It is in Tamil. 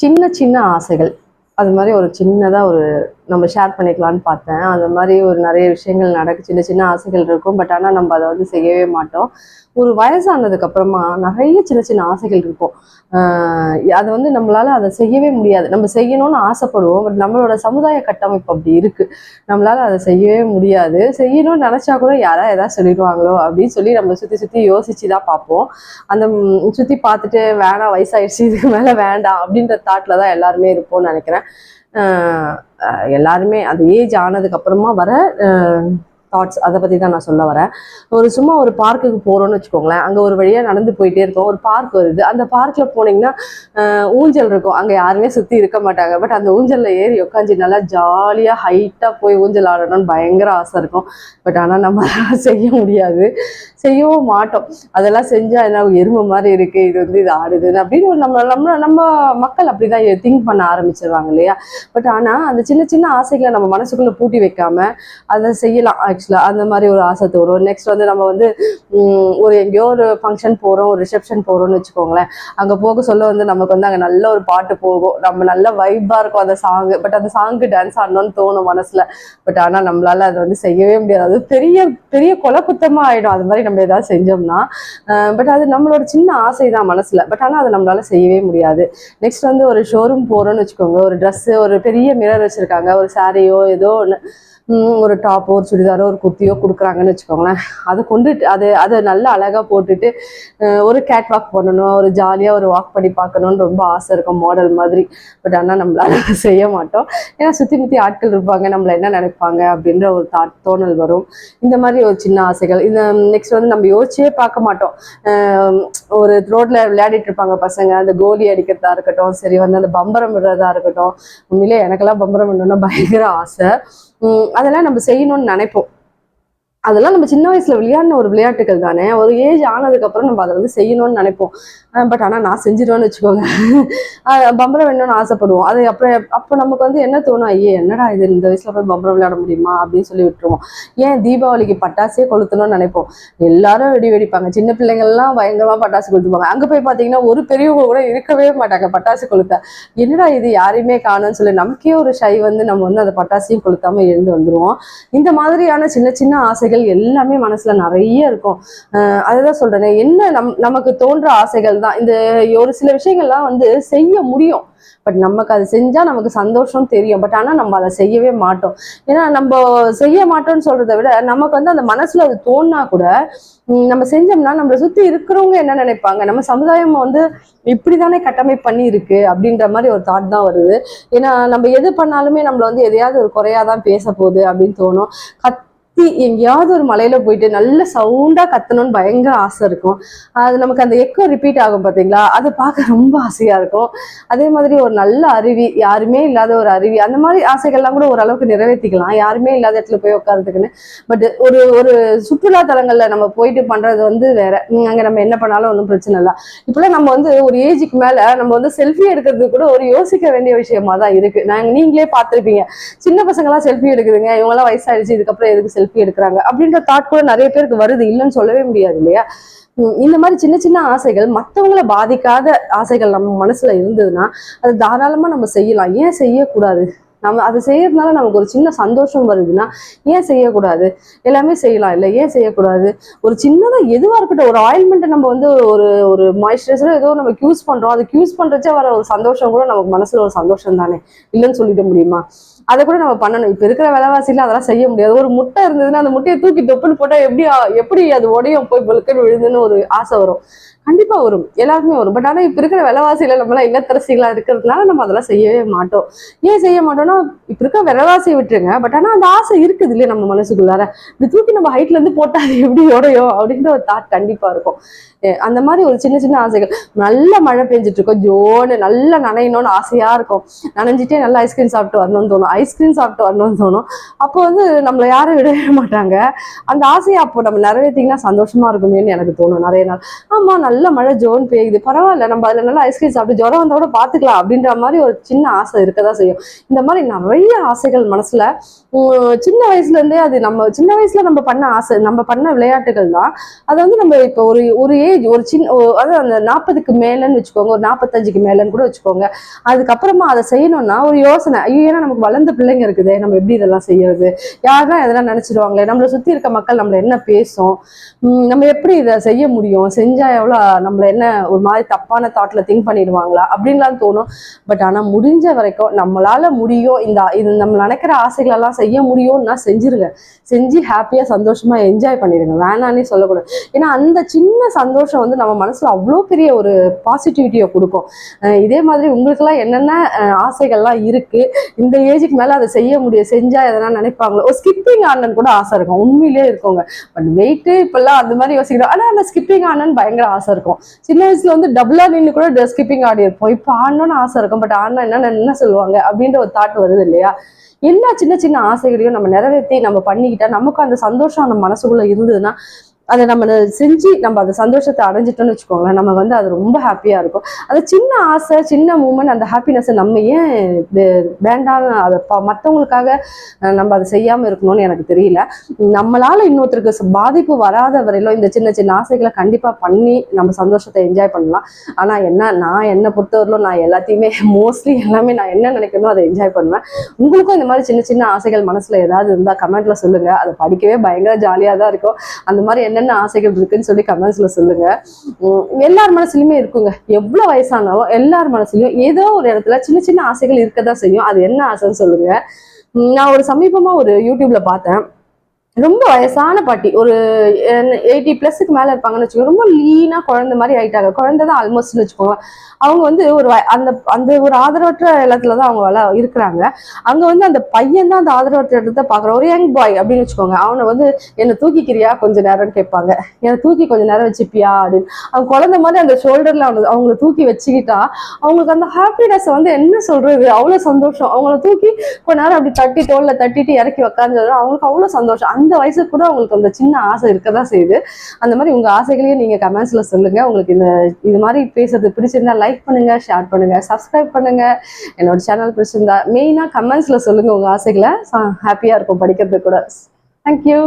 சின்ன சின்ன ஆசைகள். அது மாதிரி ஒரு சின்னதாக ஒரு நம்ம ஷேர் பண்ணிக்கலாம்னு பார்த்தேன். அந்த மாதிரி ஒரு நிறைய விஷயங்கள் நடக்கு சின்ன சின்ன ஆசைகள் இருக்கும். பட் ஆனால் நம்ம அதை வந்து செய்யவே மாட்டோம். ஒரு வயசானதுக்கு அப்புறமா நிறைய சின்ன சின்ன ஆசைகள் இருக்கும். அதை வந்து நம்மளால அதை செய்யவே முடியாது. நம்ம செய்யணும்னு ஆசைப்படுவோம். பட் நம்மளோட சமுதாய கட்டமைப்பு அப்படி இருக்கு. நம்மளால அதை செய்யவே முடியாது. செய்யணும்னு நினைச்சா கூட யாரா ஏதாவது சொல்லிடுவாங்களோ அப்படின்னு சொல்லி நம்ம சுத்தி சுத்தி யோசிச்சு தான் பார்ப்போம். அந்த சுத்தி பார்த்துட்டு வேணாம் வயசாயிடுச்சு இதுக்கு மேல வேண்டாம் அப்படின்ற தாட்ல தான் எல்லாருமே இருப்போம்னு நினைக்கிறேன். எல்லாருமே அந்த ஏஜ் ஆனதுக்கப்புறமா வர தாட்ஸ் அதை பற்றி தான் நான் சொல்ல வரேன். ஒரு சும்மா ஒரு பார்க்குக்கு போகிறோம்னு வச்சுக்கோங்களேன். அங்கே ஒரு வழியாக நடந்து போயிட்டே இருக்கோம். ஒரு பார்க் வருது. அந்த பார்க்கில் போனீங்கன்னா ஊஞ்சல் இருக்கும். அங்கே யாருமே சுற்றி இருக்க மாட்டாங்க. பட் அந்த ஊஞ்சலில் ஏறி உட்காந்து நல்லா ஜாலியாக ஹைட்டாக போய் ஊஞ்சல் ஆடணும்னு பயங்கர ஆசை இருக்கும். பட் ஆனால் நம்ம செய்ய முடியாது. செய்யவும் மாட்டோம். அதெல்லாம் செஞ்சால் என்ன எருமை மாதிரி இருக்குது இது வந்து இது ஆடுதுன்னு அப்படின்னு ஒரு நம்ம நம்ம நம்ம மக்கள் அப்படிதான் திங்க் பண்ண ஆரம்பிச்சிருவாங்க இல்லையா? பட் ஆனால் அந்த சின்ன சின்ன ஆசைகளை நம்ம மனசுக்குள்ளே பூட்டி வைக்காம அதை செய்யலாம். ஆக்சுவலாக அந்த மாதிரி ஒரு ஆசை தோறும் நெக்ஸ்ட் வந்து நம்ம வந்து ஒரு எங்கேயோ ஒரு ஃபங்க்ஷன் போகிறோம் ஒரு ரிசப்ஷன் போகிறோம்னு வச்சுக்கோங்களேன். அங்கே போக சொல்ல வந்து நமக்கு வந்து அங்கே நல்ல ஒரு பாட்டு போகும். நம்ம நல்ல வைப்பாக இருக்கும் அந்த சாங்கு பட் அந்த சாங்கு டான்ஸ் ஆடணும்னு தோணும் மனசில். பட் ஆனால் நம்மளால அதை வந்து செய்யவே முடியாது. அது பெரிய பெரிய கொலக்குத்தமாக ஆயிடும். அது மாதிரி நம்ம ஏதாவது செஞ்சோம்னா பட் அது நம்மளோட சின்ன ஆசை தான் மனசில். பட் ஆனால் அதை நம்மளால செய்யவே முடியாது. நெக்ஸ்ட் வந்து ஒரு ஷோரூம் போகிறோம்னு வச்சுக்கோங்க. ஒரு ட்ரெஸ்ஸு ஒரு பெரிய மிரர் வச்சுருக்காங்க. ஒரு சாரியோ ஏதோ ஒன்று ஒரு டாப்போ ஒரு சுடிதாரோ ஒரு குர்த்தியோ கொடுக்குறாங்கன்னு வச்சுக்கோங்களேன். அதை கொண்டுட்டு அது அதை நல்லா அழகாக போட்டுட்டு ஒரு கேட் வாக் பண்ணணும் ஒரு ஜாலியாக ஒரு வாக் பண்ணி பார்க்கணுன்னு ரொம்ப ஆசை இருக்கும் மாடல் மாதிரி. பட் ஆனால் நம்மளால செய்ய மாட்டோம். ஏன்னா சுற்றி முற்றி ஆட்கள் இருப்பாங்க நம்மள என்ன நினைப்பாங்க அப்படின்ற ஒரு தாட் தோணல் வரும். இந்த மாதிரி ஒரு சின்ன ஆசைகள். இந்த நெக்ஸ்ட் வந்து நம்ம யோசிச்சே பார்க்க மாட்டோம். ஒரு ரோட்டில் விளையாடிட்டு இருப்பாங்க பசங்க. அந்த கோலி அடிக்கிறதா இருக்கட்டும் சரி வந்து அந்த பம்பரம் விடுறதா இருக்கட்டும். உண்மையிலே எனக்கெல்லாம் பம்பரம் விடணும்னா பயங்கர ஆசை. அதெல்லாம் நம்ம செய்யணும்னு நினைப்போம். அதெல்லாம் நம்ம சின்ன வயசுல விளையாடின ஒரு விளையாட்டுகள் தானே. ஒரு ஏஜ் ஆனதுக்கு அப்புறம் நம்ம அதை வந்து செய்யணும்னு நினைப்போம். பட் ஆனால் நான் செஞ்சிருவேன்னு வச்சுக்கோங்க. பம்பரம் வேணும்னு ஆசைப்படுவோம். அது அப்புறம் அப்போ நமக்கு வந்து என்ன தோணும்? ஐயே என்னடா இது? இந்த வயசுல போய் பம்பரம் விளையாட முடியுமா? அப்படின்னு சொல்லி விட்டுருவோம். ஏன் தீபாவளிக்கு பட்டாசே கொளுத்தணும்னு நினைப்போம். எல்லாரும் வெடி வெடிப்பாங்க. சின்ன பிள்ளைங்கள்லாம் பயங்கரமா பட்டாசு கொளுத்துப்பாங்க அங்க போய் பாத்தீங்கன்னா ஒரு பெரியவங்க கூட இருக்கவே மாட்டாங்க பட்டாசு கொளுத்த. என்னடா இது? யாரையுமே காணும்னு சொல்லி நமக்கே ஒரு ஷை வந்து நம்ம வந்து அந்த பட்டாசையும் கொளுத்தாம எழுந்து வந்துருவோம். இந்த மாதிரியான சின்ன சின்ன ஆசை ஆசைகள் எல்லாமே மனசுல நிறைய இருக்கும். அதுதான் சொல்றேனே என்ன நம் நமக்கு தோன்ற ஆசைகள் தான். இந்த ஒரு சில விஷயங்கள்லாம் வந்து செய்ய முடியும். பட் நமக்கு அது செஞ்சா நமக்கு சந்தோஷம் தெரியும். பட் ஆனா நம்ம அதை செய்யவே மாட்டோம். ஏன்னா நம்ம செய்ய மாட்டோம்னு சொல்றதை விட நமக்கு வந்து அந்த மனசுல அது தோணுனா கூட நம்ம செஞ்சோம்னா நம்மளை சுத்தி இருக்கிறவங்க என்ன நினைப்பாங்க? நம்ம சமுதாயம் வந்து இப்படிதானே கட்டமைப்பு பண்ணி இருக்கு அப்படின்ற மாதிரி ஒரு தாட் தான் வருது. ஏன்னா நம்ம எது பண்ணாலுமே நம்மள வந்து எதையாவது ஒரு குறையாதான் பேச போகுது அப்படின்னு தோணும். கத்தி எங்கேயாவது ஒரு மலையில போயிட்டு நல்ல சவுண்டா கத்தணும்னு பயங்கர ஆசை இருக்கும். அது நமக்கு அந்த எக்கோ ரிப்பீட் ஆகும் பாத்தீங்களா? அதை பார்க்க ரொம்ப ஆசையா இருக்கும். அதே மாதிரி ஒரு நல்ல அருவி யாருமே இல்லாத ஒரு அருவி அந்த மாதிரி ஆசைகள்லாம் கூட ஓரளவுக்கு நிறைவேற்றிக்கலாம் யாருமே இல்லாத இடத்துல போய் உட்கார்றதுக்குன்னு. பட் ஒரு ஒரு சுற்றுலா தலங்கள்ல நம்ம போயிட்டு பண்றது வந்து வேற. அங்க நம்ம என்ன பண்ணாலும் ஒன்றும் பிரச்சனை இல்லை. இப்பெல்லாம் நம்ம வந்து ஒரு ஏஜுக்கு மேல நம்ம வந்து செல்ஃபி எடுக்கிறது கூட ஒரு யோசிக்க வேண்டிய விஷயமா தான் இருக்கு. நாங்க நீங்களே பார்த்துருப்பீங்க. சின்ன பசங்க எல்லாம் செல்ஃபி எடுக்குதுங்க. இவங்க எல்லாம் வயசாயிடுச்சு இதுக்கப்புறம் எதுக்கு செல்ஃபி எடுக்கிறாங்க. அப்படின்ற தாட் கூட நிறைய பேருக்கு வருது. இல்லைன்னு சொல்லவே முடியாது இல்லையா? இந்த மாதிரி சின்ன சின்ன ஆசைகள் மற்றவங்கள பாதிக்காத ஆசைகள் நம்ம மனசுல இருந்ததுன்னா அது தாராளமா நம்ம செய்யலாம். ஏன் செய்யக்கூடாது? நம்ம அதை செய்யறதுனால நமக்கு ஒரு சின்ன சந்தோஷம் வருதுன்னா ஏன் செய்யக்கூடாது? எல்லாமே செய்யலாம் இல்லை? ஏன் செய்யக்கூடாது? ஒரு சின்னதாக எதுவாக இருக்கட்டும் ஒரு ஆயில்மெண்ட்டை நம்ம வந்து ஒரு ஒரு மாய்ஸ்சரைசரோ ஏதோ நம்ம யூஸ் பண்றோம். அதுக்கு யூஸ் பண்ணுறச்சே வர ஒரு சந்தோஷம் கூட நமக்கு மனசில் ஒரு சந்தோஷம் தானே இல்லைன்னு சொல்லிட முடியுமா? அதை கூட நம்ம பண்ணணும். இப்ப இருக்கிற விலைவாசியில அதெல்லாம் செய்ய முடியாது. ஒரு முட்டை இருந்ததுன்னா அந்த முட்டையை தூக்கி தொப்புன்னு போட்டா எப்படி எப்படி அது உடையும் போய் பொழுக்கன்னு விழுதுன்னு ஒரு ஆசை வரும். கண்டிப்பா வரும். எல்லாருக்குமே வரும். பட் ஆனா இப்ப இருக்கிற விலைவாசியில நம்மளாம் இல்லத்தரசிகளா இருக்கிறதுனால நம்ம அதெல்லாம் செய்யவே மாட்டோம். ஏன் செய்ய மாட்டோம்னா இப்ப இருக்க விலைவாசியை விட்டுருங்க. பட் ஆனா அந்த ஆசை இருக்குது இல்லையா நம்ம மனசுக்குள்ளார? இப்படி தூக்கி நம்ம ஹைட்ல இருந்து போட்டா அது எப்படி உடையும்? அப்படின்ற ஒரு தாட் கண்டிப்பா இருக்கும். அந்த மாதிரி ஒரு சின்ன சின்ன ஆசைகள். நல்ல மழை பெஞ்சிட்டு இருக்கோம். ஜோனு நல்லா நனையணும்னு ஆசையா இருக்கும். நனைஞ்சிட்டே நல்லா ஐஸ்கிரீம் சாப்பிட்டு வரணும்னு தோணும். ஐஸ்கிரீம் சாப்பிட்டு வரணும்னு தோணும். அப்போ வந்து நம்மளை யாரும் விடவே மாட்டாங்க. அந்த ஆசையை அப்போ நம்ம நிறைவேற்றிங்கன்னா சந்தோஷமா இருக்குமேன்னு எனக்கு தோணும் நிறைய நாள். ஆமா நல்ல மழை ஜோன் பெய்யுது. பரவாயில்ல நம்ம அதில் நல்லா ஐஸ்கிரீம் சாப்பிட்டு ஜுரம் வந்தோட கூட அப்படின்ற மாதிரி ஒரு சின்ன ஆசை இருக்கதான் செய்யும். இந்த மாதிரி நிறைய ஆசைகள் மனசுல சின்ன வயசுல இருந்தே அது நம்ம சின்ன வயசுல நம்ம பண்ண ஆசை நம்ம பண்ண விளையாட்டுகள் தான். அதை வந்து நம்ம இப்போ ஒரு ஒரு ஏஜ் ஒரு சின்ன அதாவது அந்த நாற்பதுக்கு மேலன்னு வச்சுக்கோங்க ஒரு நாற்பத்தஞ்சுக்கு மேலன்னு கூட வச்சுக்கோங்க. அதுக்கப்புறமா அதை செய்யணும்னா ஒரு யோசனை. ஐயோ ஏன்னா நமக்கு வளர்ந்து பிள்ளைங்க இருக்குது நம்ம எப்படி இதெல்லாம் செய்யறது? யாருன்னா இதெல்லாம் நினைச்சிருவாங்களே? நம்மளை சுத்தி இருக்க மக்கள் நம்மள என்ன பேசும்? நம்ம எப்படி இதை செய்ய முடியும்? செஞ்சா எவ்வளோ நம்மள என்ன ஒரு மாதிரி தப்பான தாட்ல திங்க் பண்ணிடுவாங்களா? அப்படின்லாம் தோணும். பட் ஆனா முடிஞ்ச வரைக்கும் நம்மளால முடியும் இந்த இது நம்ம நினைக்கிற ஆசைகள் எல்லாம் செய்ய முடியும்னா செஞ்சிருங்க. செஞ்சு ஹாப்பியா சந்தோஷமா என்ஜாய் பண்ணிடுங்க. வேணான்னே சொல்லக்கூடாது. ஏன்னா அந்த சின்ன சந்தோஷம் வந்து நம்ம மனசுல அவ்வளோ பெரிய ஒரு பாசிட்டிவிட்டியை கொடுக்கும். இதே மாதிரி உங்களுக்கெல்லாம் என்னென்ன ஆசைகள்லாம் இருக்கு? இந்த ஏஜுக்கு மேலே அதை செய்ய முடியும் செஞ்சா எதனா நினைப்பாங்களோ? ஒரு ஸ்கிப்பிங் ஆனன்னு கூட ஆசை இருக்கும். உண்மையிலே இருக்கோங்க. பட் வெயிட்டு இப்பெல்லாம் அந்த மாதிரி யோசிக்கிறோம். ஆனால் அந்த ஸ்கிப்பிங் ஆடணும்னு பயங்கர ஆசை இருக்கும். சின்ன வயசுல வந்து டபுளா நின்று கூட ஸ்கிப்பிங் ஆடி இருப்போம் இப்போ ஆடணும்னு ஆசை இருக்கும். பட் ஆடினா என்ன என்ன சொல்லுவாங்க? அப்படின்ற ஒரு தாட் வருது இல்லையா? எல்லா சின்ன சின்ன ஆசைகளையும் நம்ம நிறைவேற்றி நம்ம பண்ணிக்கிட்டா நமக்கு அந்த சந்தோஷம் அந்த மனசுக்குள்ள இருந்ததுன்னா அதை நம்ம செஞ்சு நம்ம அந்த சந்தோஷத்தை அடைஞ்சிட்டோம்னு வச்சுக்கோங்களேன் நம்ம வந்து அது ரொம்ப ஹாப்பியா இருக்கும். அது சின்ன ஆசை சின்ன மூமெண்ட் அந்த ஹாப்பினஸ்ஸை நம்ம ஏன் வே- அதை ப- நம்ம அதை செய்யாம இருக்கணும்னு எனக்கு தெரியல. நம்மளால இன்னொருத்தருக்கு பாதிப்பு வராத வரையிலும் இந்த சின்ன சின்ன ஆசைகளை கண்டிப்பா பண்ணி நம்ம சந்தோஷத்தை என்ஜாய் பண்ணலாம். ஆனா என்ன நான் என்னை பொறுத்தவரையிலும் நான் எல்லாத்தையுமே மோஸ்ட்லி எல்லாமே நான் என்ன நினைக்கணும் அதை என்ஜாய் பண்ணுவேன். உங்களுக்கும் இந்த மாதிரி சின்ன சின்ன ஆசைகள் மனசுல ஏதாவது இருந்தா கமெண்ட்ல சொல்லுங்க. அதை படிக்கவே பயங்கர ஜாலியா தான் இருக்கும். அந்த மாதிரி என்ன என்னென்ன ஆசைகள் இருக்குன்னு சொல்லி கமெண்ட்ஸ்ல சொல்லுங்க. எல்லார் மனசுலயுமே இருக்குங்க. எவ்வளவு வயசானாலும் எல்லார் மனசுலயும் ஏதோ ஒரு இடத்துல சின்ன சின்ன ஆசைகள் இருக்கதான் செய்யும். அது என்ன ஆசைன்னு சொல்லுங்க. நான் ஒரு சமீபமா ஒரு யூடியூப்ல பார்த்தேன். ரொம்ப வயசான பாட்டி. ஒரு எயிட்டி பிளஸ்க்கு மேல இருப்பாங்கன்னு வச்சுக்கோங்க. ரொம்ப லீனா குழந்தை மாதிரி ஆயிட்டாங்க. குழந்தை தான் ஆல்மோஸ்ட்னு வச்சுக்கோங்க. அவங்க வந்து ஒரு அந்த அந்த ஒரு ஆதரவற்ற இடத்துல தான் அவங்க வள இருக்கிறாங்க. அங்க வந்து அந்த பையன் தான் அந்த ஆதரவற்ற இடத்த பாக்குற ஒரு யங் பாய் அப்படின்னு வச்சுக்கோங்க. அவனை வந்து என்னை தூக்கிக்கிறியா? கொஞ்ச நேரம்னு கேட்பாங்க. என்னை தூக்கி கொஞ்ச நேரம் வச்சுப்பியா? அப்படின்னு. அவங்க குழந்தை மாதிரி அந்த ஷோல்டர்ல அவங்க அவங்கள தூக்கி வச்சுக்கிட்டா அவங்களுக்கு அந்த ஹாப்பினஸ் வந்து என்ன சொல்றது? அவ்வளவு சந்தோஷம். அவங்கள தூக்கி கொஞ்ச நேரம் அப்படி தட்டி தோல்ல தட்டிட்டு இறக்கி உக்காந்து அவங்களுக்கு அவ்வளவு சந்தோஷம். அந்த இந்த வயசுக்கு கூட உங்களுக்கு அந்த சின்ன ஆசை இருக்கதான் செய்யுது. அந்த மாதிரி உங்க ஆசைகளையும் நீங்க கமெண்ட்ஸ்ல சொல்லுங்க. உங்களுக்கு இந்த இது மாதிரி பேசுறது பிடிச்சிருந்தா லைக் பண்ணுங்க ஷேர் பண்ணுங்க சப்ஸ்கிரைப் பண்ணுங்க. என்னோட சேனல் பிடிச்சிருந்தா மெயினா கமெண்ட்ஸ்ல சொல்லுங்க உங்க ஆசைகளை. ஹாப்பியா இருக்கும் படிக்கிறது கூட. தேங்க்யூ